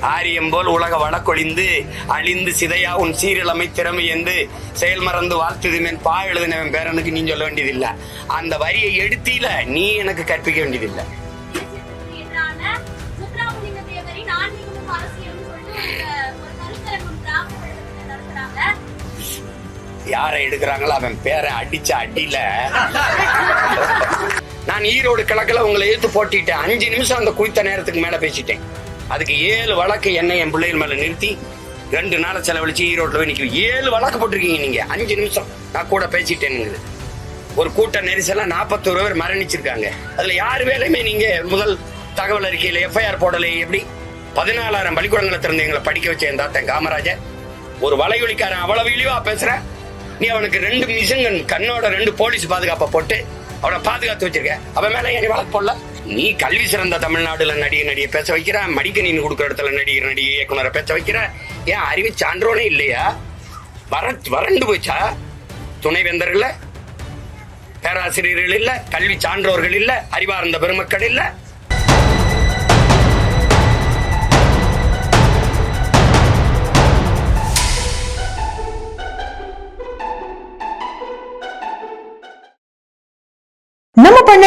ஆரியம் போல் உலக வழக்கொழிந்து அழிந்து சிதையா உன் சீரழமை திறமை என்று செயல் மறந்து வாழ்த்துதுமேன் பா எழுதினவன் பேரனுக்கு நீ சொல்ல வேண்டியதில்லை. அந்த வரியை எடுத்தீல நீ எனக்கு கற்பிக்க வேண்டியதில்லை. யாரை எடுக்கிறாங்களோ அவன் பேரை அடிச்ச அடியில. நான் ஈரோடு கிழக்குல உங்களை எடுத்து போட்டிட்டேன். அஞ்சு நிமிஷம் அந்த குறித்த நேரத்துக்கு மேல பேசிட்டேன். அதுக்கு ஏழு வழக்கு என்ன என் பிள்ளைகள் மேல நிறுத்தி ரெண்டு நாளை செலவழிச்சு ஈரோட்டில் போய் நிற்கிறோம் ஏழு வழக்கு போட்டிருக்கீங்க நீங்க. அஞ்சு நிமிஷம். நான் கூட பேசிட்டேனுங்குது. ஒரு கூட்ட நெரிசலா நாற்பத்தோரு பேர் மரணிச்சிருக்காங்க. அதுல யார் வேலையுமே நீங்க முதல் தகவல் அறிக்கையில எஃப்ஐஆர் போடலை எப்படி? பதினாலாயிரம் பள்ளிக்கூடங்களை திறந்து எங்களை படிக்க வச்ச என் தாத்தன் காமராஜர். ஒரு வலையொலிக்காரன் அவ்வளவு இழிவா பேசுற. நீ அவனுக்கு ரெண்டு மிஷங்கன் கண்ணோட ரெண்டு போலீஸ் பாதுகாப்பை போட்டு அவனை பாதுகாத்து வச்சிருக்க. அவன் மேல ஏன் வழக்கு போடல? நீ கல்வி சிறந்த தமிழ்நாடுல நடிகை நடிகை பேச வைக்கிற மடிக்கணின்னு கொடுக்குற இடத்துல நடிகர் நடிகை இயக்குனரை பேச வைக்கிற ஏன் அறிவு சான்றோனே இல்லையா? வர வறண்டு போச்சா? துணைவேந்தர்கள் பேராசிரியர்கள் இல்ல கல்வி சான்றோர்கள் இல்ல அறிவார்ந்த பெருமக்கள் இல்லை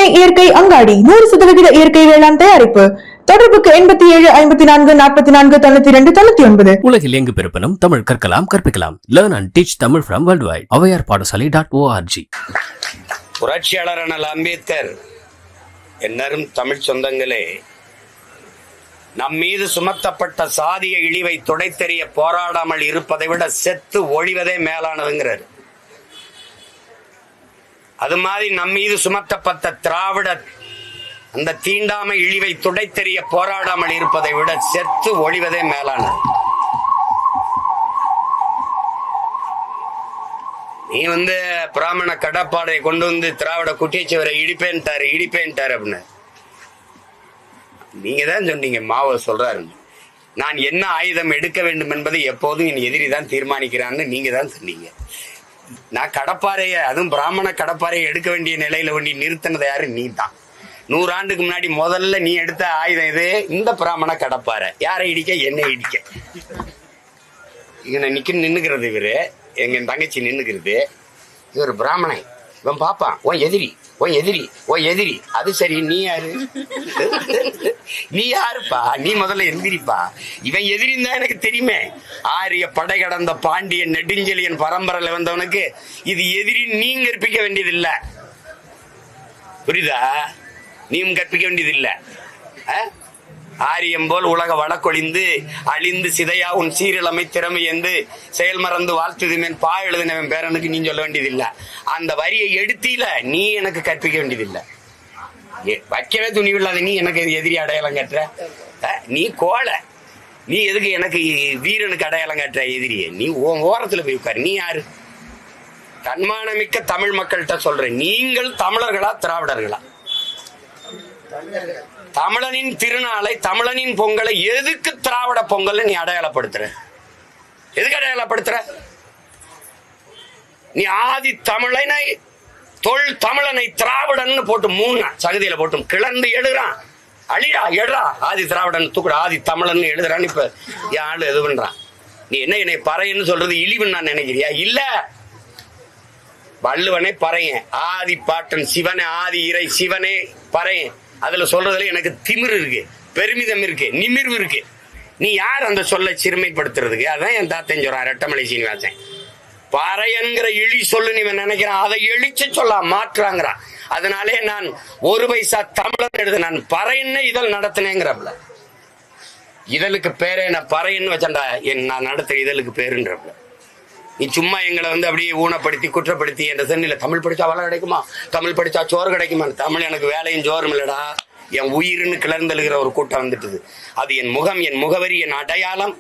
பண்ணை இயற்கை அங்காடி. நூறு சதவிகித இயற்கை வேளாண் தயாரிப்பு. தொடர்புக்கு எண்பத்தி ஏழு ஐம்பத்தி நான்கு நாற்பத்தி நான்கு தொண்ணூத்தி ரெண்டு தொண்ணூத்தி ஒன்பது உலகில் எங்கு பிறப்பினும் தமிழ் கற்கலாம் கற்பிக்கலாம். Learn and teach Tamil from world wide Avvaiyar Padasalai dot ORG புரட்சியாளர் அண்ணல் அம்பேத்கர் என்னரும் தமிழ் சொந்தங்களே நம் மீது சுமத்தப்பட்ட சாதிய இழிவை துடைத்தெறிய போராடாமல் இருப்பதை விட செத்து ஒழிவதே மேலானதுங்கிறார். அது மாதிரி நம் மீது சுமத்தப்பட்ட திராவிட அந்த தீண்டாமை இழிவை துடைத்தெறிய போராடாமல் இருப்பதை விட செத்து ஒழிவதே மேலானது. நீ வந்து பிராமண கடப்பாடை கொண்டு வந்து திராவிட குட்டியச்சுவரை இடிப்பேன்ட்டாரு இடிப்பேன்ட்டாரு அப்படின்னு. நீங்க தான் சொன்னீங்க மாவோ சொல்றாரு. நான் என்ன ஆயுதம் எடுக்க வேண்டும் என்பதை எப்போதும் என் எதிரி தான் தீர்மானிக்கிறான்னு நீங்க தான் சொன்னீங்க. நான் கடப்பாறைய அதுவும் பிராமண கடப்பாறையை எடுக்க வேண்டிய நிலையில வேண்டி நிறுத்தினது யாரு? நீ தான் நூறாண்டுக்கு முன்னாடி முதல்ல நீ எடுத்த ஆயுதம் இது இந்த பிராமண கடப்பாறை. யாரை இடிக்க? என்னை இடிக்க. இங்க நிக்க நின்னுக்கிறது இவரு. எங்க தங்கச்சி நின்னுக்கிறது. இவர் பிராமணன். இவன் பாப்பான் உன் எதிரி உன் எதிரி உன் எதிரி. அது சரி நீ யாரு? நீ யாருப்பா? நீ முதல்ல எந்திரிப்பா இவன் எதிரின்னு தான் எனக்கு தெரியுமே. ஆரிய படை கடந்த பாண்டியன் நெடுஞ்செழியன் பரம்பரையில வந்தவனுக்கு இது எதிரி நீங்க கற்பிக்க வேண்டியது இல்லை புரியுதா? நீயும் கற்பிக்க வேண்டியது இல்லை ஆரியம் போல் உலக வழக்கொழிந்து அழிந்து சிதையா உன் சீரழமை திறமை என்று செயல் மறந்து வாழ்த்துதுமேன் பா எழுதினவன் பேரனுக்கு நீ சொல்ல வேண்டியதில்லை. அந்த வரியை எடுத்தில நீ எனக்கு கற்பிக்க வேண்டியதில்லை. ஏ, வைக்கவே துணிவில்லாத நீ எனக்கு எதிரி அடையாளம் கட்டுற. நீ கோலை நீ எதுக்கு எனக்கு வீரனுக்கு அடையாளம் கட்டுற எதிரியே? நீ உன் ஓரத்தில் போய் உட்காரு. நீ யாரு? தன்மானமிக்க தமிழ் மக்கள்கிட்ட சொல்றேன். நீங்கள் தமிழர்களா திராவிடர்களா? தமிழனின் திருநாளை தமிழனின் பொங்கலை எதுக்கு திராவிட பொங்கல் நீ அடையாளப்படுத்துற? எதுக்கு அடையாளப்படுத்துற? நீ ஆதி தமிழனை தொல் தமிழனை திராவிடன்னு போட்டு மூணு சகதியில போட்டும் கிளந்து எழுறான் அழிடா எழுறா. ஆதி திராவிடன் தூக்குடா ஆதி தமிழன் எழுதுறான்னு இப்ப என் ஆளு இது பண்றான் நீ என்ன என்னை பறையன்னு சொல்றது இழிவுன்னு நான் நினைக்கிறியா? இல்ல. வள்ளுவனே பறையன் ஆதி பாட்டன் சிவனே ஆதி இறை சிவனே பறையன். அதுல சொல்றதுல எனக்கு திமிர் இருக்கு பெருமிதம் இருக்கு நிமிர்வு இருக்கு. நீ யார் அந்த சொல்ல சிறுமைப்படுத்துறதுக்கு? அதான் என் தாத்தன் சொல்றான் ரெட்டமலை சீனிவாசன். பறையன்கிற இழி சொல்லு நீ நினைக்கிறான். அதை எழிச்சு சொல்ல மாற்றாங்கிறான். அதனாலே நான் ஒரு பைசா தமிழன் எழுத நான் பறையன்னு இதழ் நடத்தினேங்கிறப்பல. இதழுக்கு பேரே நான் பறையன்னு வச்சேன்டா என் நான் நடத்துற இதழுக்கு பேருன்றப்பல. நீ சும்மா எங்களை வந்து அப்படியே ஊனப்படுத்தி குற்றப்படுத்தி என்ற சென்னில தமிழ் படிச்சா வளம் கிடைக்குமா? தமிழ் படிச்சா சோறு கிடைக்குமா? தமிழ் எனக்கு வேலையும் சோறும் இல்லடா. என் உயிர்னு கிளர்ந்தெழுகிற ஒரு கூட்டம் வந்துட்டுது. அது என் முகம் என் முகவரி என் அடையாளம்.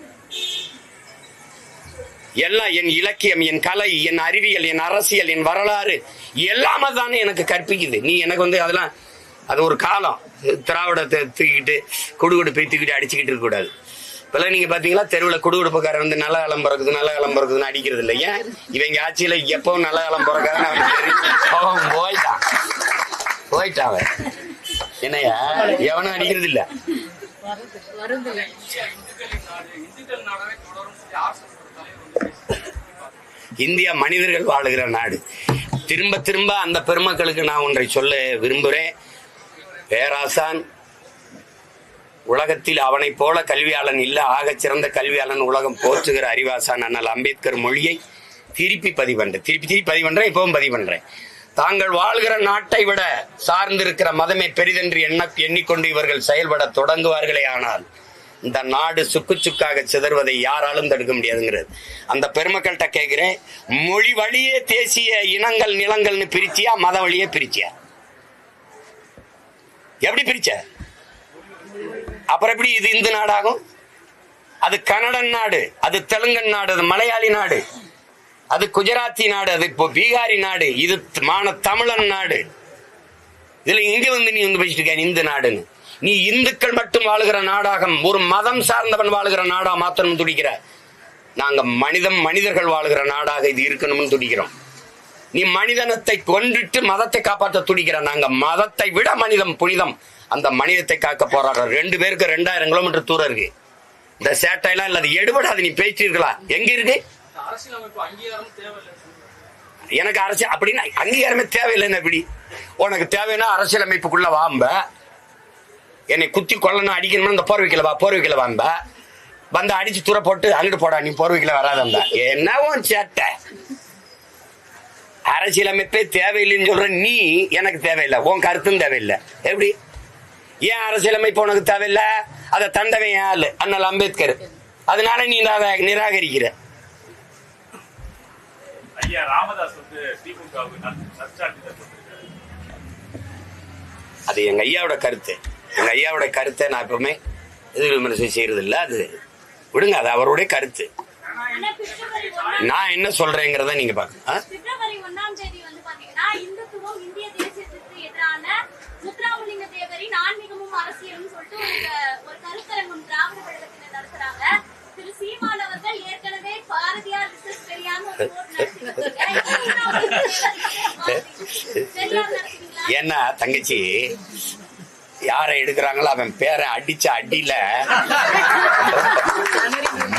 எல்லாம் என் இலக்கியம் என் கலை என் அறிவியல் என் அரசியல் என் வரலாறு. எல்லாமே தானே எனக்கு கற்பிக்குது. நீ எனக்கு வந்து அதெல்லாம் அது ஒரு காலம். திராவிடத்தை தூக்கிட்டு குடுகுடு போய் தூக்கிட்டு அடிச்சுக்கிட்டு இருக்கக்கூடாது. இப்பெல்லாம் நீங்க பாத்தீங்களா தெருவில் குடுகுடுப்புக்காரன் வந்து நல்ல காலம் பிறக்குது நல்ல காலம் பிறக்குதுன்னு அடிக்கிறது இல்லை ஏன் இவங்க ஆட்சியில எப்பவும் நல்ல காலம் பிறக்காதுன்னு போயிட்டான். போயிட்டான் என்னையா எவனும் அடிக்கிறது இல்ல. இந்தியா மனிதர்கள் வாழுகிற நாடு. திரும்ப திரும்ப அந்த பெருமக்களுக்கு நான் ஒன்றை சொல்ல விரும்புகிறேன் பேராசான் உலகத்தில் அவனைப் போல கல்வியாளன் இல்ல ஆகச் சிறந்த கல்வியாளன் உலகம் போற்றுகிற அறிவாசான் அண்ணல் அம்பேத்கர் மொழியை திருப்பி பதிவன்றேன் திருப்பி திருப்பி பதிவன்றேன் இப்பவும் பதிவு தாங்கள் வாழ்கிற நாட்டை விட சார்ந்திருக்கிற மதமே பெரிதென்று எண்ண எண்ணிக்கொண்டு இவர்கள் செயல்பட தொடங்குவார்களே ஆனால் இந்த நாடு சுக்கு சுக்காக சிதறுவதை யாராலும் தடுக்க முடியாதுங்கிறது. அந்த பெருமக்கள்கிட்ட கேட்கிறேன் மொழி வழியே தேசிய இனங்கள் நிலங்கள்னு பிரிச்சியா மத வழியே பிரிச்சியா? எப்படி பிரிச்ச? அப்புறம் எப்படி இது இந்து நாடாகும்? அது கன்னடன் நாடு அது தெலுங்கன் நாடு அது மலையாளி நாடு அது குஜராத்தி நாடு அது இப்போ பீகாரி நாடு இது மான தமிழன் நாடு. இதுல இங்க வந்து நீ வந்து பேசிட்டு இருக்க இந்து நாடுன்னு. நீ இந்துக்கள் மட்டும் வாழுகிற நாடாக ஒரு மதம் சார்ந்தவன் வாழுகிற நாடா மாத்தணும் துடிக்கிற. நாங்க மனிதம் மனிதர்கள் வாழுகிற நாடாக இது இருக்கணும்னு துடிக்கிறோம். நீ மனிதனத்தை கொண்டுட்டு மதத்தை காப்பாற்ற துடிக்கிற. நாங்க மதத்தை விட மனிதம் புனிதம். அந்த மனிதத்தை காக்க போராடுறோம் ரெண்டு பேருக்கு ரெண்டாயிரம் கிலோமீட்டர் தூரம் இருக்கு. இந்த சேட்டையெல்லாம் இல்லை அது எடுபடாது நீ பேசிருக்கலாம் எங்க இருக்கு? எனக்கு அரசியல் அப்படின்னா அங்கீகாரமே தேவையில்லைன்னு எப்படி? உனக்கு தேவைன்னா அரசியலமைப்புக்குள்ள வாம்ப என்னை குத்தி கொல்லணும் அடிக்கணும்னு இந்த போர்வைக்கில வா போர்வைக்கில வாம்ப வந்து அடிச்சு தூர போட்டு அங்கிட்டு போடா நீ போர்வைக்கில வராதம்ப என்ன உன் சேட்டை? அரசியலமைப்பே தேவையில்லைன்னு சொல்ற நீ எனக்கு தேவையில்லை. உன் கருத்தும் தேவையில்லை. எப்படி? ஏன் அரசியலமைப்பு உனக்கு தேவையில்லை? அதை தந்தவன் ஆளு அண்ணல் அம்பேத்கர். அதனால நீ அதை நிராகரிக்கிற. அது எங்க ஐயாவோட கருத்து. எங்க ஐயாவோட கருத்தை நான் எப்பவுமே எதிர் விமர்சனம் செய்யறது இல்ல அது விடுங்க அது அவருடைய கருத்து. நான் என்ன சொல்றேங்கிறத நீங்க பாருங்க முத்துராமலிங்க தேவரின் அரசியலும் சொல்லிட்டு ஒரு கருத்தரங்கம் திராவிட கழகத்தினர் நடத்துறாங்க. திரு சீமான் அவர்கள் ஏற்கனவே பாரதியார் ரிசர்ச் தெரியாம ஒரு ஏன்னா தங்கச்சி யாரை எடுக்கிறாங்களோ அவன் பேரை அடிச்ச அடியில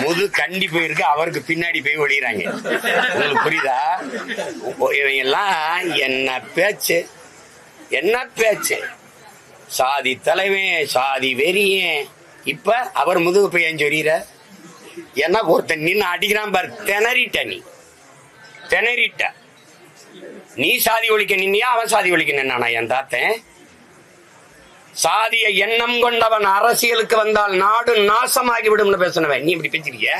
முது கண்டி போயிருக்கு அவருக்கு பின்னாடி போய் ஒழிகிறாங்க உங்களுக்கு புரியுதா? இவங்க எல்லாம் என்ன பேச்சு? என்ன பேச்சு? சாதி தலைவன் சாதி வெறியன். இப்ப அவர் முதுகு பையன் சொல்லிற ஏன்னா ஒருத்தன் நின்று அடிக்கிறான் பார் திணறிட்ட நீ. திணறிட்ட. நீ சாதி ஒழிக்க நின்னியா அவன் சாதி ஒழிக்க நின்னானா? என் தாத்தன். சாதிய எண்ணம் கொண்டவன் அரசியலுக்கு வந்தால் நாடு நாசமாகி விடும்னு பேசினவன். நீ இப்படி பேசிருக்கிய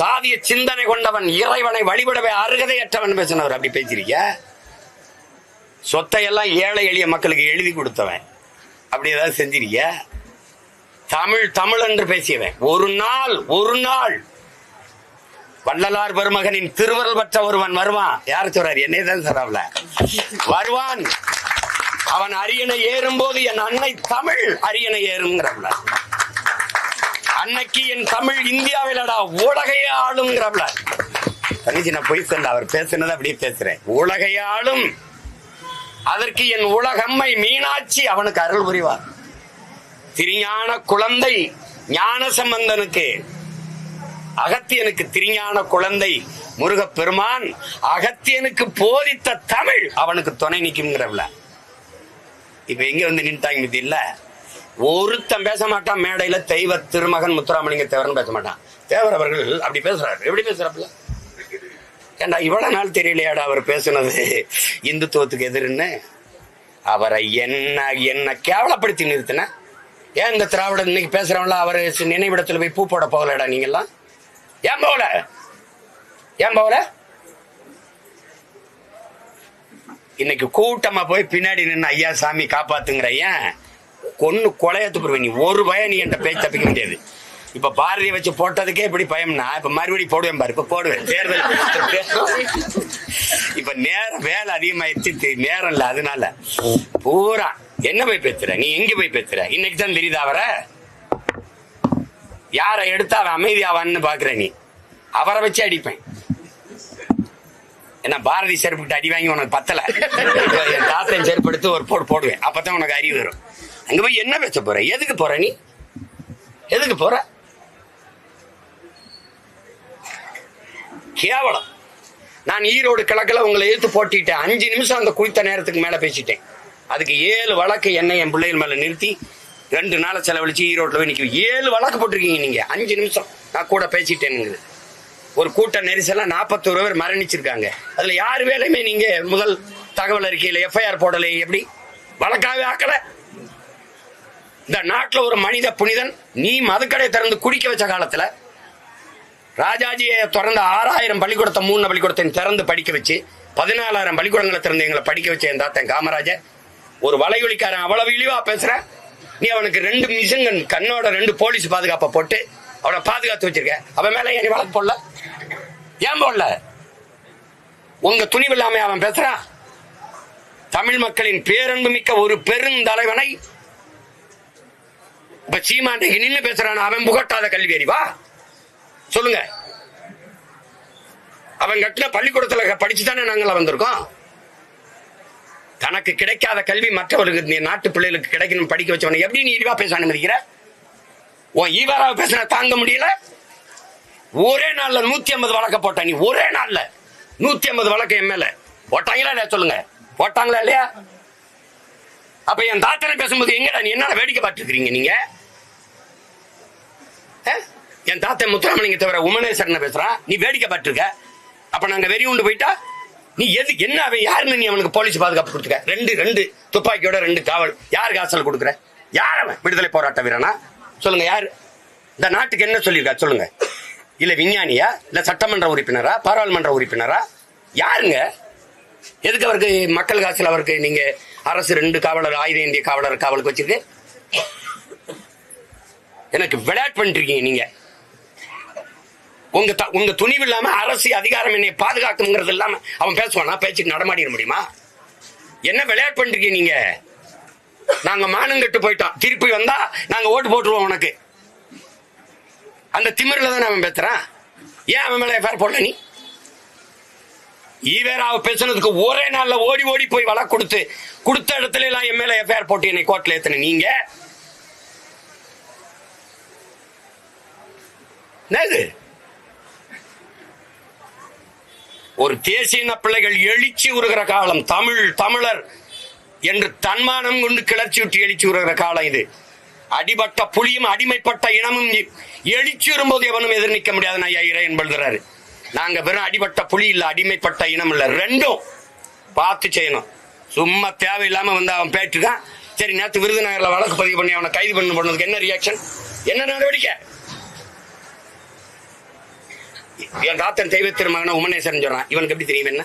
சாதிய சிந்தனை கொண்டவன் இறைவனை வழிபடவே அருகதையற்றவன் பேசினவர். அப்படி பேசிருக்கிய சொத்தை எல்லாம் ஏழை எளிய மக்களுக்கு எழுதி கொடுத்தவன். அப்படி ஏதாவது செஞ்சிருக்கிய? தமிழ் தமிழ் என்று பேசியவன். ஒரு நாள் ஒரு நாள். வள்ளலார் பெருமகனின் திருவருள் பெற்ற ஒருவன் வருவான். யார் சொல்றார்? என்னே தான் சொல்றாப்ல. வருவான். அவன் அரியணை ஏறும் போது என் அன்னை தமிழ் அரியணை ஏறுங்கிறவள அன்னைக்கு என் தமிழ் இந்தியாவிலடா உலகையே ஆளுங்கிறவள தனிச்சு நான் பொய் சொல்ல அவர் பேசுனது அப்படியே பேசுறேன். உலகையாளும் ஆளும். அதற்கு என் உலகம்மை மீனாட்சி அவனுக்கு அருள் புரிவார். திருஞான குழந்தை ஞான சம்பந்தனுக்கு அகத்தியனுக்கு திருஞான குழந்தை முருக பெருமான் அகத்தியனுக்கு போதித்த தமிழ் அவனுக்கு துணை நிற்குங்கிறவள இப்ப எங்க வந்து நின்ட்டாங்க இது இல்ல? ஒருத்தன் பேச மாட்டான் மேடையில தெய்வ திருமகன் முத்துராமலிங்க தேவர்னு பேச மாட்டான். தேவர் அவர்கள் அப்படி பேசுறாரு. எப்படி பேசுறாப்புல? ஏண்டா இவ்வளவு நாள் தெரியலையாடா அவர் பேசுனது? இந்துத்துவத்துக்கு எதிர்ன்னு அவரை என்ன என்ன கேவலப்படுத்தி நிறுத்தின? ஏன் இந்த திராவிட இன்னைக்கு பேசுறவங்கள அவர் நினைவிடத்தில் போய் பூ போட போகலடா நீங்கெல்லாம்? ஏன் போகல? ஏன் போகல? இன்னைக்கு கூட்டமா போய் பின்னாடி நின்று ஐயா சாமி காப்பாத்துங்கிற ஏன்? கொன்னு கொலையத்து போடுவேன் நீ. ஒரு பயம் நீ என்கிட்ட பேச்சு தப்பிக்க முடியாது இப்ப பாரதியை வச்சு போட்டதுக்கே இப்படி பயம்னா இப்ப மறுபடியும் போடுவேன் பாரு இப்ப போடுவேன். தேர்தல் இப்ப நேரம் வேலை அதிகமாயிருச்சு நேரம் இல்ல அதனால. பூரா என்ன போய் பேசுற? நீ எங்க போய் பேசுற? இன்னைக்கு தான் தெரியுதா அவரை? யாரை எடுத்தா அவன் அமைதியாவான்னு பாக்குற நீ? அவரை வச்சு அடிப்பேன். ஏன்னா பாரதி செருப்புக்கிட்ட அடி வாங்கி உனக்கு பத்தல. என் தாத்தன் செருப்பு எடுத்து ஒரு போடு போடுவேன். அப்பதான் உனக்கு அறிவு வரும். அங்க போய் என்ன பேச போற? எதுக்கு போற நீ? எதுக்கு போற? கேவலம். நான் ஈரோடு கிழக்கில் உங்களை எதிர்த்து போட்டிட்டேன் அஞ்சு நிமிஷம் அந்த குறித்த நேரத்துக்கு மேலே பேசிட்டேன். அதுக்கு ஏழு வழக்கு என்னை என் பிள்ளைகள் மேலே நிறுத்தி ரெண்டு நாளை செலவழிச்சு ஈரோட்டில் போய் நிற்கும் ஏழு வழக்கு போட்டிருக்கீங்க நீங்கள் அஞ்சு நிமிஷம். நான் கூட பேசிட்டேனுங்குது ஒரு கூட்ட நெரிசலாக நாற்பத்தோரு பேர் மரணிச்சிருக்காங்க. அதில் யார் வேலையுமே நீங்கள் முதல் தகவல் அறிக்கையில் எஃப்ஐஆர் போடலை. எப்படி? வழக்காகவே ஆக்கலை. இந்த நாட்டில் ஒரு மனித புனிதன் நீ மதுக்கடை திறந்து குடிக்க வச்ச காலத்தில் ராஜாஜியை திறந்த ஆறாயிரம் பள்ளிக்கூடத்தை மூணு பள்ளிக்கூடத்தை திறந்து படிக்க வச்சு பதினாலாயிரம் பள்ளிக்கூடங்களை திறந்து எங்களை படிக்க வச்ச என் தாத்தன் காமராஜர். ஒரு வலையொலிக்காரன் அவ்வளவு இழிவா பேசுற. நீ அவனுக்கு ரெண்டு மிஷின்கன் கண்ணோட ரெண்டு போலீஸ் பாதுகாப்பை போட்டு அவனை பாதுகாத்து வச்சிருக்க. அவன் மேல ஏன் வழக்கு போடல. ஏன் போடல? உங்க துணிவு இல்லாம அவன் பேசுறான்? தமிழ் மக்களின் பேரன்பு மிக்க ஒரு பெருந்தலைவனை. இப்ப சீமாண்டைக்கு நின்று பேசுறான் அவன் புகட்டாத கல்வி அறிவா? சொல்லுங்க. அவன் கட்டின பள்ளிக்கூடத்துல படிச்சு தானே நாங்கள் வந்திருக்கோம்? தனக்கு கிடைக்காத கல்வி மற்றவர்களுக்கு நீ நாட்டு பிள்ளைகளுக்கு கிடைக்கணும் படிக்க வச்சவனை எப்படி நீ இழிவா பேச அனுமதிக்கிற உன் ஈவாராவை பேசின தாங்க முடியல. ஒரே நாள்ல நூத்தி ஐம்பது வழக்க போட்ட நீ ஒரே நாள்ல நூத்தி ஐம்பது வழக்கு என் போட்டாங்களா இல்லையா சொல்லுங்க. போட்டாங்களா இல்லையா? அப்ப என் தாத்தனை பேசும்போது எங்கடா நீ என்ன வேடிக்கை பார்த்துருக்கீங்க நீங்க? என் தாத்தன் முத்துராமலிங்க தவிர உமனேஸ்வரன் பேசுறான் நீ வேடிக்கை பார்த்துருக்க. அப்ப நாங்க வெறி உண்டு போயிட்டா? நீ எது என்ன அவன் யாருன்னு நீ அவனுக்கு போலீஸ் பாதுகாப்பு கொடுத்துக்க? ரெண்டு ரெண்டு துப்பாக்கியோட ரெண்டு காவல். யாருக்கு ஆசல் கொடுக்குற? யார் அவன்? விடுதலை போராட்ட வீரனா? சொல்லுங்க யாரு? இந்த நாட்டுக்கு என்ன சொல்லியிருக்கா? சொல்லுங்க. இல்ல விஞ்ஞானியா? இல்ல சட்டமன்ற உறுப்பினரா? பாராளுமன்ற உறுப்பினரா? யாருங்க? எதுக்கு அவருக்கு மக்கள் காசில் அவருக்கு நீங்க அரசு ரெண்டு காவலர் ஆயுத இந்திய காவலர் காவலுக்கு வச்சிருக்கு? எனக்கு விளையாட்டு பண்ணிட்டு இருக்கீங்க நீங்க. உங்க உங்க துணிவு இல்லாம அரசு அதிகாரம் என்னை பாதுகாக்கணுங்கிறது இல்லாம அவன் பேசுவானா. பேச்சுக்கு நடமாடிட முடியுமா? என்ன விளையாட்டு பண்ணிருக்கீங்க நீங்க? நாங்க மானங்கட்டு போயிட்டோம். திருப்பி வந்தா நாங்க ஓட்டு போட்டுருவோம் உனக்கு. அந்த திமிரில தானே அவன் பேசுறான்? ஏன் அவன் மேல எஃப்ஐஆர் போடல நீ? ஈவேராவ பேசுனதுக்கு ஒரே நாள்ல ஓடி ஓடி போய் வழக்கு கொடுத்து கொடுத்த இடத்துல எல்லாம் என் மேல எஃப்ஐஆர் போட்டு என்னை கோர்ட்ல ஏத்தின நீங்க? என்னது? ஒரு தேசிய இன பிள்ளைகள் எழுச்சி உருகிற காலம் தமிழ் தமிழர் என்று தன்மானம் கொண்டு கிளர்ச்சி விட்டு எழுச்சி உருகிற காலம் இது. அடிபட்ட புலியும் அடிமைப்பட்ட இனமும் எழுச்சி வரும்போது எவனும் எதிர் நிற்க முடியாது ஐயா இறையன் எழுதுறாரு நாங்க வெறும் அடிபட்ட புலி இல்ல அடிமைப்பட்ட இனம் இல்ல ரெண்டும் பார்த்து செய்யணும். சும்மா தேவையில்லாம வந்து அவன் பேட்டுக்கான் சரி நேற்று விருதுநகர்ல வழக்கு பதிவு பண்ணி அவனை கைது பண்ண போனதுக்கு என்ன ரியாக்ஷன் என்ன நடவடிக்கை? என் தாத்தன் தெய்வ திருமகன உமனேஸ்வரன் சொல்றான் இவனுக்கு எப்படி தெரியும் என்ன?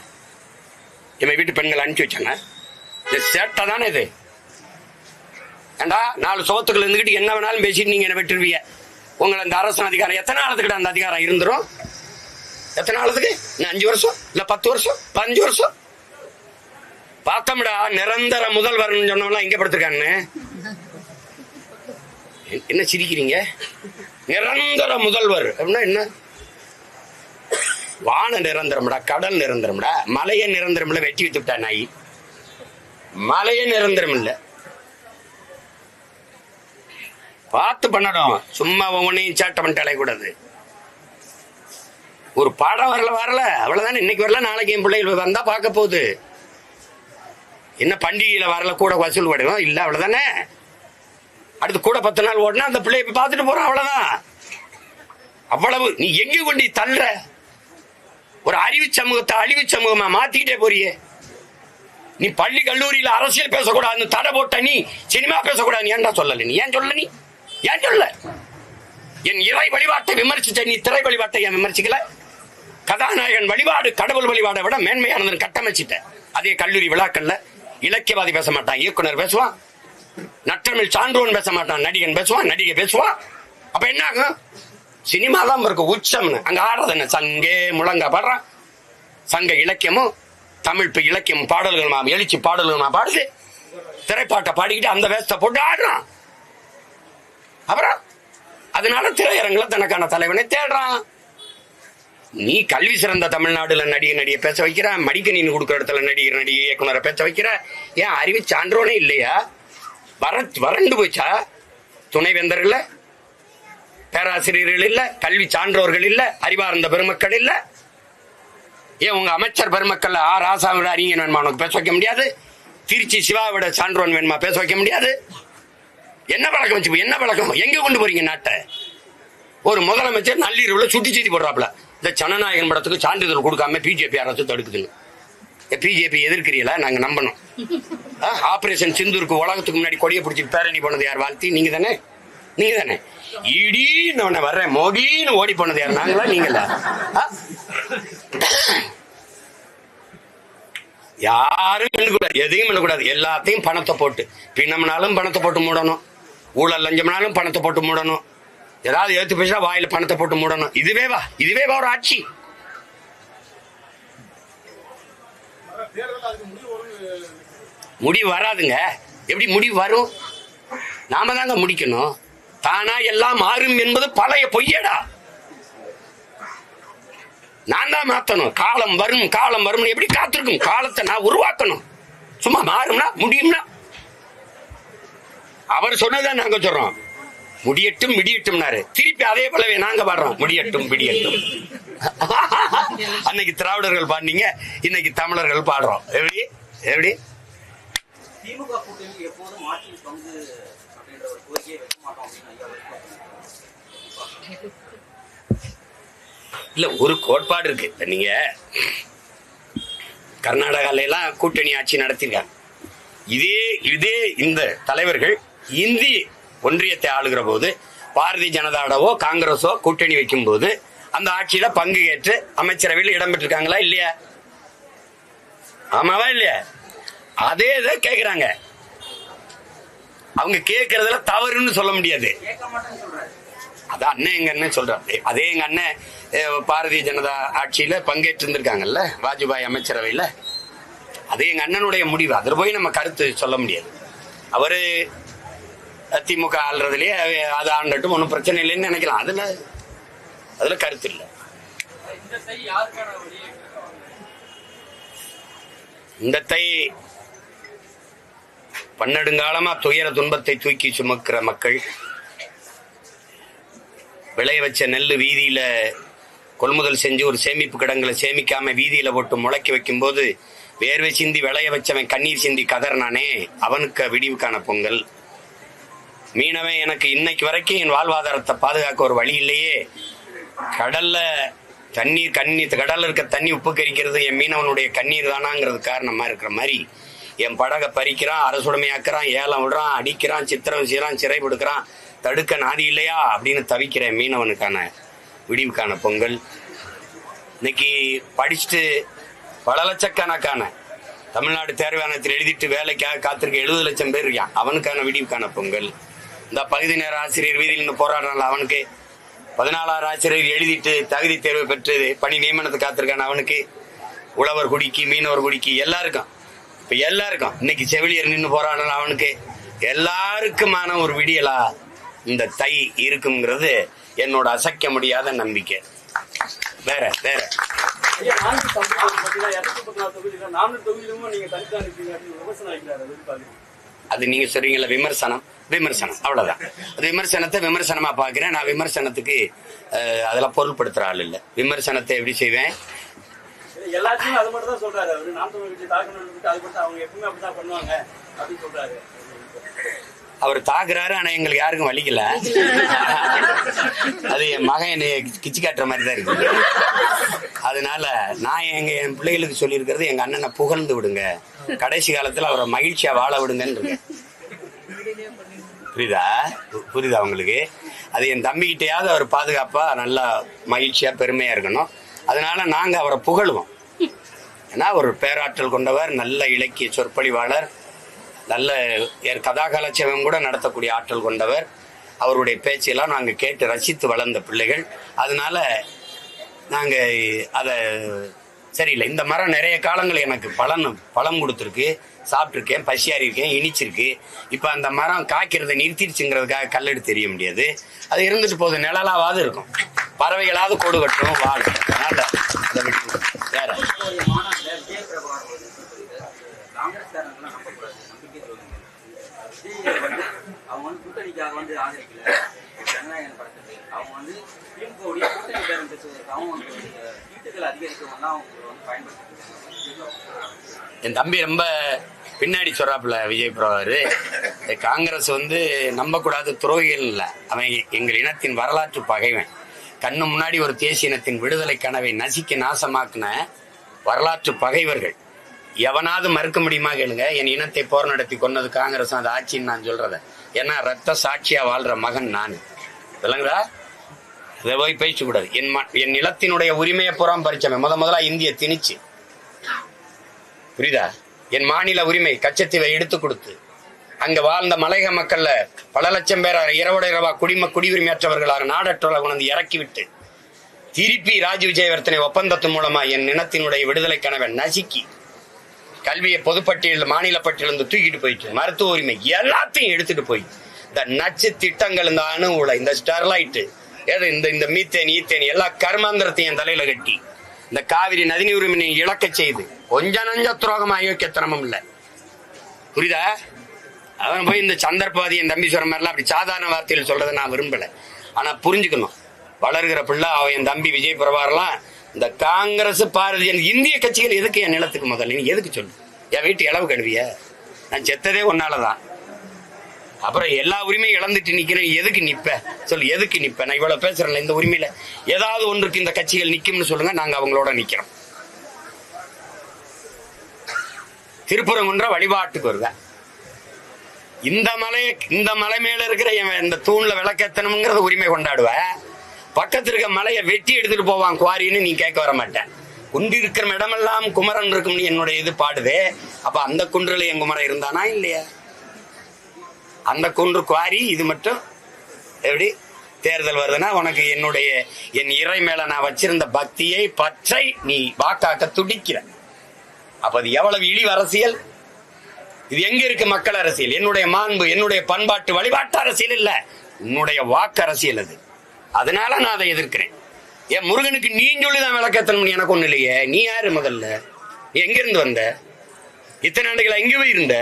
இவன் வீட்டு பெண்கள் அனுப்பிச்சு வச்சாங்க. இது சேட்டை தானே இது? ஏண்டா நாலு சுகத்துக்குள்ள இருந்துகிட்டு என்ன வேணாலும் பேசிட்டு நீங்க என்ன விட்டுருவீங்க? உங்களை அந்த அரசு அதிகாரம் எத்தனை நாளத்துக்கிட்ட அந்த அதிகாரம் இருந்துரும்? எத்தனை நாளத்துக்கு? இன்னும் அஞ்சு வருஷம்? இல்ல பத்து வருஷம்? பதினஞ்சு வருஷம்? பார்த்தோம்டா நிரந்தர முதல்வர்னு சொன்னவெல்லாம் எங்க படுத்திருக்கான்னு என்ன சிரிக்கிறீங்க? நிரந்தர முதல்வர். அப்படின்னா என்ன? வான நிரந்தரம்டா கடல் நிரந்தரம்டா. மலைய நிரந்தரம்ல வெட்டி வித்துட்டா நாய். மலையை நிரந்தரம் இல்லை பார்த்து பண்ணணும். சும்மா ஒவ்வொன்றையும் சேட்டை பண்ணிட்டு அலையக்கூடாது. ஒரு பாடம் வரல வரல. அவ்வளோதானே இன்னைக்கு வரல நாளைக்கு என் பிள்ளைகள் வந்தால் பார்க்க போகுது. என்ன பண்டிகையில் வரல கூட வசூல் படுவோம் இல்லை அவ்வளோதானே அடுத்து கூட பத்து நாள் ஓடினா அந்த பிள்ளைய போய் பார்த்துட்டு போகிறோம் அவ்வளோதான் அவ்வளவு நீ எங்கே கொண்டு தள்ளுற? ஒரு அறிவு சமூகத்தை அழிவு சமூகமா மாத்திக்கிட்டே போறியே. நீ பள்ளி கல்லூரியில அரசியல் பேசக்கூடாதுன்னு தடை போட்ட நீ சினிமா பேசக்கூடாது ஏன்டா சொல்லல நீ? ஏன் சொல்லல நீ? ஏன் சொல்லல? என் இறை வழிபாட்டை விமர்சித்த நீ திரை வழிபாட்டை ஏன் விமர்சிக்கல? கதாநாயகன் வழிபாடு கடவுள் வழிபாடை விட மேன்மையானதுன்னு கட்டமைச்சிட்ட அதே கல்லூரி விழாக்கள்ல இலக்கியவாதி பேச மாட்டான் இயக்குனர் பேசுவான் நற்றமிழ் சான்றோன் பேச மாட்டான் நடிகன் பேசுவான் நடிகை பேசுவான். அப்ப என்ன ஆகும்? சினிமா தான் இருக்கு உச்சம்னு. அங்க ஆடுறது என்ன? சங்கே முழங்க பாடுறான் சங்க இலக்கியமும் தமிழ் இப்ப இலக்கியம் பாடல்களுமா எழுச்சி பாடல்களுமா பாடுது. திரைப்பாட்டை பாடிக்கிட்டு அந்த வேஷத்தை போட்டு ஆடுறான். அப்புறம் அதனால திரையரங்குல தனக்கான தலைவனை தேடுறான். நீ கல்வி சிறந்த தமிழ்நாடுல நடிகை நடிகை பேச வைக்கிற மடிக்கணின்னு கொடுக்குற இடத்துல நடிகர் நடிகை இயக்குனரை பேச வைக்கிற ஏன் அறிவு சான்றோனே இல்லையா? வர வறண்டு போச்சா? துணைவேந்தர்கள பேராசிரியர்கள் இல்ல கல்வி சான்றோர்கள் இல்ல அறிவார்ந்த பெருமக்கள் இல்ல. ஏன் உங்க அமைச்சர் பெருமக்கள் ஆ ராசாவோட அறிஞன் வேணுமா? உனக்கு பேச வைக்க முடியாது. திருச்சி சிவாவோட சான்றோன் வேணுமா? பேச வைக்க முடியாது. என்ன பழக்கம் வச்சு என்ன பழக்கம் எங்க கொண்டு போறீங்க நாட்டை? ஒரு முதலமைச்சர் நள்ளிரவுல சுட்டி செய்தி போடுறாப்ல இந்த ஜனநாயகன் படத்துக்கு சான்றிதழ் கொடுக்காம பிஜேபி அரசு தடுக்குதுன்னு. பிஜேபி எதிர்க்கிறீங்களா? நாங்க நம்பணும். ஆ, ஆபரேஷன் சிந்தூருக்கு உலகத்துக்கு முன்னாடி கொடியை பிடிச்சி பேரணி போனது யார்? வாழ்த்தி? நீங்க தானே நீங்க தானே இடின்னு உன்னை வர்றேன் மோகின்னு ஓடி போனது யார்? நாங்களா நீங்கள? யாரும் பண்ணக்கூடாது எதையும் பண்ணக்கூடாது எல்லாத்தையும் பணத்தை போட்டு பின்னம்னாலும் பணத்தை போட்டு மூடணும். ஊழல் லஞ்சம்னாலும் பணத்தை போட்டு மூடணும். ஏதாவது ஏத்து பேசினா வாயில பணத்தை போட்டு மூடணும். இதுவே வா இதுவே வா ஒரு ஆட்சி. முடிவு வராதுங்க. எப்படி முடிவு வரும்? நாம தாங்க முடிக்கணும். தானா எல்லாம் மாறும் என்பது பழைய பொய்யடா. நான் தான் மாத்தணும். காலம் வரும் காலம் வரும் எப்படி காத்திருக்கும்? காலத்தை நான் உருவாக்கணும். சும்மா மாறும்னா முடியும்னா. அவர் சொன்னதான் நாங்க சொல்றோம். முடியட்டும் விடியட்டும்னாரு திருப்பி அதே போலவே நாங்க பாடுறோம். முடியட்டும் விடியட்டும் அன்னைக்கு திராவிடர்கள் பாடினீங்க இன்னைக்கு தமிழர்கள் பாடுறோம். எப்படி? எப்படி? திமுக கூட்டணி எப்போதும் ஆட்சியில் பங்கு கோரிக்கையை வைக்க மாட்டோம் அப்படின்னு இல்ல ஒரு கோட்பாடு இருக்கு. இப்ப நீங்க கர்நாடகால எல்லாம் கூட்டணி ஆட்சி நடத்திருக்காங்க. இதே இதே இந்த தலைவர்கள் இந்தி ஒன்றியத்தை ஆளுகிற போது பாரதிய ஜனதாவோ காங்கிரஸோ கூட்டணி வைக்கும் போது அந்த ஆட்சியில பங்கு ஏற்று அமைச்சரவையில் இடம்பெற்றிருக்காங்களா இல்லையா? ஆமாவா இல்லையா? அதே இதை கேட்கிறாங்க அவங்க கேட்கறதுல தவறுன்னு சொல்ல முடியாது. அதான் அண்ணன் எங்க அண்ணன் சொல்றாரு. அதே எங்க அண்ணன் பாரதிய ஜனதா ஆட்சியில பங்கேற்று இருந்திருக்காங்கல்ல வாஜ்பாய் அமைச்சரவையில. அது எங்க அண்ணனுடைய முடிவு. அதில் போய் நம்ம கருத்து சொல்ல முடியாது. அவரு திமுக ஆள்றதுலயே அது ஆண்டட்டும் ஒன்றும் பிரச்சனை இல்லைன்னு நினைக்கலாம். அதுல அதுல கருத்து இல்லை. இந்த தை பன்னெடுங்காலமா துயர துன்பத்தை தூக்கி சுமக்கிற மக்கள் விளைய வச்ச நெல் வீதியில கொள்முதல் செஞ்சு ஒரு சேமிப்பு கிடங்களை சேமிக்காம வீதியில போட்டு முளைக்க வைக்கும்போது வேர்வை சிந்தி விளைய வச்சவன் கண்ணீர் சிந்தி கதறினானே அவனுக்கு விடிவுக்கான பொங்கல். மீனவன் எனக்கு இன்னைக்கு வரைக்கும் என் வாழ்வாதாரத்தை பாதுகாக்க ஒரு வழி இல்லையே. கடல்ல தண்ணீர் கண்ணீர் கடல்ல இருக்க தண்ணி உப்பு கரிக்கிறது என் மீனவனுடைய கண்ணீர் தானாங்கிறது காரணமா இருக்கிற மாதிரி என் படகை பறிக்கிறான் அரசுடைமையாக்குறான் ஏலம் விடுறான் அடிக்கிறான் சித்திரம் செய்யறான் சிறை கொடுக்குறான். தடுக்க நாதி இல்லையா அப்படின்னு தவிக்கிற மீனவனுக்கான விடிவுக்கான பொங்கல். இன்னைக்கு படிச்சுட்டு பல லட்சக்கணக்கான தமிழ்நாடு தேர்வாணத்தில் எழுதிட்டு வேலைக்காக காத்திருக்க எழுபது லட்சம் பேர் இருக்கான். அவனுக்கான விடிவுக்கான பொங்கல். இந்த பகுதி நேர ஆசிரியர் வீதியில் நின்று போராடுறான் அவனுக்கு. பதினாலாயிரம் ஆசிரியர் எழுதிட்டு தகுதி தேர்வு பெற்று பணி நியமனத்தை காத்திருக்கான் அவனுக்கு. உழவர் குடிக்கு மீனவர் குடிக்கு எல்லாருக்கும். இப்ப எல்லாருக்கும் இன்னைக்கு செவிலியர் நின்று போராடுறான் அவனுக்கு. எல்லாருக்குமான ஒரு விடியலா இந்த தை இருக்குங்கிறது என்னோட அசைக்க முடியாத நம்பிக்கை. வேற வேற. அது நீங்க சொல்றீங்கல்ல விமர்சனம்? விமர்சனம் அவ்வளவுதான். அது விமர்சனத்தை விமர்சனமா பாக்குறேன் நான் விமர்சனத்துக்கு அதெல்லாம் பொருள்படுத்துற ஆள் இல்ல. விமர்சனத்தை எப்படி செய்வேன்? எல்லாத்தையும் அது மட்டும் தான் சொல்றாரு அவரு. நாம் தமிழ் கட்சி தாக்கணும் அது மட்டும் அவங்க எப்பவுமே அப்படிதான் பண்ணுவாங்க அப்படின்னு சொல்றாரு. அவர் தாக்குறாரு ஆனா எங்களுக்கு யாருக்கும் வலிக்கல அது என் மகன் என்னை கிச்சு காட்டுற மாதிரி தான் இருக்கு. அதனால நான் எங்க என் பிள்ளைகளுக்கு சொல்லியிருக்கிறது எங்க அண்ணனை புகழ்ந்து விடுங்க. கடைசி காலத்துல அவரை மகிழ்ச்சியா வாழ விடுங்கன்னு புரியுதா? பு- புரியுதா உங்களுக்கு? அது என் தம்பிக்கிட்டையாவது அவர் பாதுகாப்பா நல்லா மகிழ்ச்சியா பெருமையா இருக்கணும். அதனால நாங்க அவரை புகழுவோம். ஏன்னா ஒரு பேராற்றல் கொண்டவர் நல்ல இலக்கிய சொற்பொழிவாளர் நல்ல என் கதாகலட்சேபம் கூட நடத்தக்கூடிய ஆற்றல் கொண்டவர். அவருடைய பேச்செல்லாம் நாங்கள் கேட்டு ரசித்து வளர்ந்த பிள்ளைகள். அதனால நாங்கள் அதை சரியில்லை. இந்த மரம் நிறைய காலங்கள் எனக்கு பலன் பழம் கொடுத்துருக்கு. சாப்பிட்ருக்கேன் பசியாரி இருக்கேன் இனிச்சிருக்கு. இப்போ அந்த மரம் காய்க்கிறத நிறுத்திடுச்சுங்கிறதுக்காக கல்லெடு தெரிய முடியாது. அது இருந்துட்டு போகுது. நிழலாவது இருக்கும். பறவைகளாவது கோடு கட்டும் வாழும். அதனால் அதை விட்டு டிவிக்காக வந்து ஆதரிக்கல. ஜனநாயகன் படத்துக்கு அவங்க வந்து திமுகவுடைய கூட்டணி பேரம் பேசுவதற்கு அவங்க வீட்டுகள் அதிகரிக்கணும்னா அவங்க வந்து பயன்படுத்திருக்காங்க என் தம்பி ரொம்ப பின்னாடி சொல்றாப்புல விஜய் பிரபாகர் காங்கிரஸ் வந்து நம்பக்கூடாத துரோகிகள் இல்லை. அவன் எங்கள் இனத்தின் வரலாற்று பகைவன். கண்ணு முன்னாடி ஒரு தேசிய இனத்தின் விடுதலை கனவை நசிக்க நாசமாக்குன வரலாற்று பகைவர்கள். எவனாவது மறுக்க முடியுமா கேளுங்க. என் இனத்தை போர் நடத்தி கொன்னது காங்கிரஸ் அது ஆட்சின்னு நான் சொல்றதை. ஏன்னா ரத்த சாட்சியா வாழ்ற மகன் நான். விளங்குதா? அதை போய் பேச கூடாது. என் ம- என் நிலத்தினுடைய உரிமையை புறம் பறிச்சவன். முத முதலா இந்திய திணிச்சு. புரியுதா? என் மாநில உரிமை கச்சத்தீவை எடுத்து கொடுத்து அங்க வாழ்ந்த மலையக மக்கள்ல பல லட்சம் பேர் இரவோட இரவா குடிம குடியுரிமையற்றவர்களாக நாடற்றவர்களாக உணர்ந்து இறக்கிவிட்டு இறக்கி விட்டு திருப்பி ராஜீவ் விஜயவர்த்தனை ஒப்பந்தத்தின் மூலமா என் நிலத்தினுடைய விடுதலை கனவை நசுக்கி கல்வியை பொதுப்பட்டியல் மாநில பட்டியலிருந்து தூக்கிட்டு போயிட்டு மருத்துவ உரிமை எல்லாத்தையும் எடுத்துட்டு போய் இந்த நச்சு திட்டங்கள் இந்த அணு உலை இந்த ஸ்டெர்லைட்டு ஏதோ இந்த இந்த மீத்தேன் ஈத்தேன் எல்லா கர்மாந்திரத்தையும் என் தலையில கட்டி இந்த காவிரி நதிநீர் உரிமையை இழக்க செய்து கொஞ்ச நஞ்ச துரோகம் அயோக்கியத்தனமும் இல்லை. புரியுதா? அவன் போய் இந்த சந்தர்ப்பாதி என் தம்பி சொல்ற மாதிரிலாம் அப்படி சாதாரண வார்த்தையில் சொல்றதை நான் விரும்பல. ஆனா புரிஞ்சுக்கணும். வளர்கிற பிள்ளை அவன் என் தம்பி விஜய் பிரபாரெல்லாம் இந்த காங்கிரஸ் பாரதிய இந்திய கட்சிகள் எதுக்கு என் நிலத்துக்கு முதல்ல? நீ எதுக்கு சொல்லு? என் வீட்டு இளவு கழுவிய? நான் செத்ததே ஒன்னாலதான் அப்புறம் எல்லா உரிமையும் இழந்துட்டு நிக்கிறேன். எதுக்கு நிப்ப? சொல்லு எதுக்கு நிப்ப? நான் இவ்வளவு பேசுறேன்ல இந்த உரிமையில. ஏதாவது ஒன்றுக்கு இந்த கட்சிகள் நிக்கும்னு சொல்லுங்க நாங்க அவங்களோட நிக்கிறோம். திருப்புறங்குன்ற வழிபாட்டுக்கு வருவேன் இந்த மலை இந்த மலை மேல இருக்கிற இந்த தூண்ல விளக்கேத்தனம்ங்கிறத உரிமை கொண்டாடுவேன் பக்கத்தில் இருக்க மலையை வெட்டி எடுத்துட்டு போவான் குவாரின்னு நீ கேட்க வர மாட்டேன். குண்டு இருக்கிற இடமெல்லாம் குமரன் இருக்கும்னு என்னுடைய இது பாடுதே. அப்ப அந்த குன்றுல என் குமரன் இருந்தானா இல்லையா? அந்த குன்று குவாரி இது மட்டும்? எப்படி? தேர்தல் வருதுன்னா உனக்கு என்னுடைய என் இறை மேல நான் வச்சிருந்த பக்தியை பற்றை நீ வாக்காக்க துடிக்கிற. அப்ப அது எவ்வளவு இழிவு அரசியல்? இது எங்க இருக்கு மக்கள் அரசியல்? என்னுடைய மாண்பு என்னுடைய பண்பாட்டு வழிபாட்டு அரசியல் இல்ல. உன்னுடைய வாக்கு அரசியல் அது. அதனால நான் அதை எதிர்க்கிறேன். என் முருகனுக்கு நீ சொல்லிதான் விளக்கத்தனம் எனக்கு ஒன்றும் இல்லையே. நீ யாரு முதல்ல? நீ எங்கிருந்து வந்த? இத்தனை ஆண்டுகள் எங்க போய் இருந்த?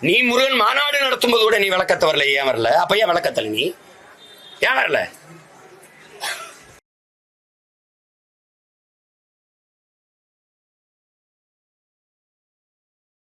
நீ முருகன் மாநாடு நடத்தும் போது கூட நீ விளக்கத்தை வரல ஏன் வரல? அப்ப ஏன் விளக்கத்தல் நீ? ஏன் வரல?